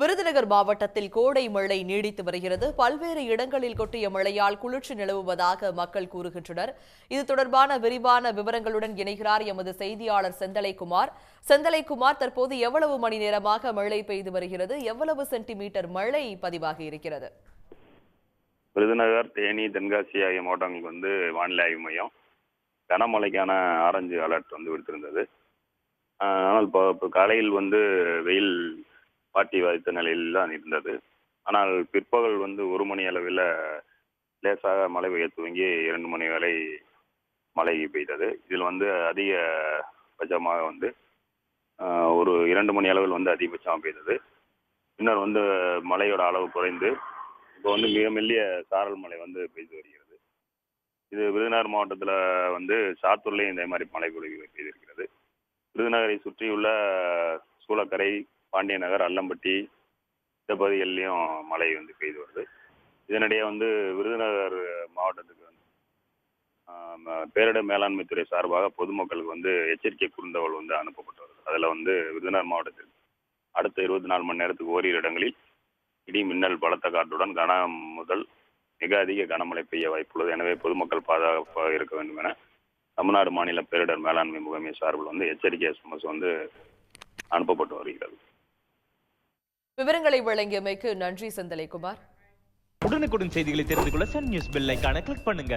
விருதுநகர் மாவட்டத்தில் கோடை மழை நீடித்து வருகிறது. பல்வேறு இடங்களில் கொட்டிய மழையால் குளிர்ச்சி நிலவுவதாக மக்கள் கூறுகின்றனர். இது தொடர்பான விரிவான விவரங்களுடன் இணைகிறார் எமது செய்தியாளர் செந்தலைக்குமார். செந்தலைக்குமார் தற்போது எவ்வளவு மணி நேரமாக மழை பெய்து வருகிறது? எவ்வளவு சென்டிமீட்டர் மழை பதிவாகி இருக்கிறது? விருதுநகர் தேனி தென்காசி ஆகிய மாவட்டங்களுக்கு வந்து வானிலை ஆய்வு மையம் கனமழைக்கான ஆரஞ்சு அலர்ட் வந்து விடுத்திருந்தது. ஆனால் இப்போ இப்போ காலையில் வந்து வெயில் பாட்டி வாய்த்த நிலையில் தான் இருந்தது. ஆனால் பிற்பகல் வந்து ஒரு மணி அளவில் லேசாக மழை பெய்ய துவங்கி இரண்டு மணி வரை மழை பெய்தது. இதில் வந்து அதிக பட்சமாக வந்து ஒரு இரண்டு மணி அளவில் வந்து அதிகபட்சமாக பெய்தது. பின்னர் வந்து மழையோட அளவு குறைந்து இப்போ வந்து மிக மெல்லிய சாரல் மழை வந்து பெய்து வருகிறது. இது விருதுநகர் மாவட்டத்தில் வந்து சாத்தூர்லேயும் இதே மாதிரி மழை பொழிவு பெய்திருக்கிறது. விருதுநகரை சுற்றியுள்ள சூளக்கரை பாண்டிய நகர் அல்லம்பட்டி இந்த பகுதிகளிலையும் மழை வந்து பெய்து வருது. இதனிடையே வந்து விருதுநகர் மாவட்டத்துக்கு வந்து பேரிடர் மேலாண்மை துறை சார்பாக பொதுமக்களுக்கு வந்து எச்சரிக்கை குறுந்தவள் வந்து அனுப்பப்பட்டு வருது அதில் வந்து விருதுநகர் மாவட்டத்தில் அடுத்த இருபத்தி நாலு மணி நேரத்துக்கு ஓரிரு இடங்களில் இடி மின்னல் பலத்த காற்றுடன் கன முதல் மிக அதிக கனமழை பெய்ய வாய்ப்புள்ளது. எனவே பொதுமக்கள் பாதுகாப்பாக இருக்க வேண்டும் என தமிழ்நாடு மாநில பேரிடர் மேலாண்மை முகமை சார்பில் வந்து எச்சரிக்கை எஸ்எம்எஸ் வந்து அனுப்பப்பட்டு வருகிறது. விவரங்களை வழங்கியமைக்கு நன்றி செந்தலைக்குமார். உடனுக்குடன் செய்திகளை தெரிந்து கொள்ள சன் நியூஸ் பெல் ஐக்கான கிளிக் பண்ணுங்க.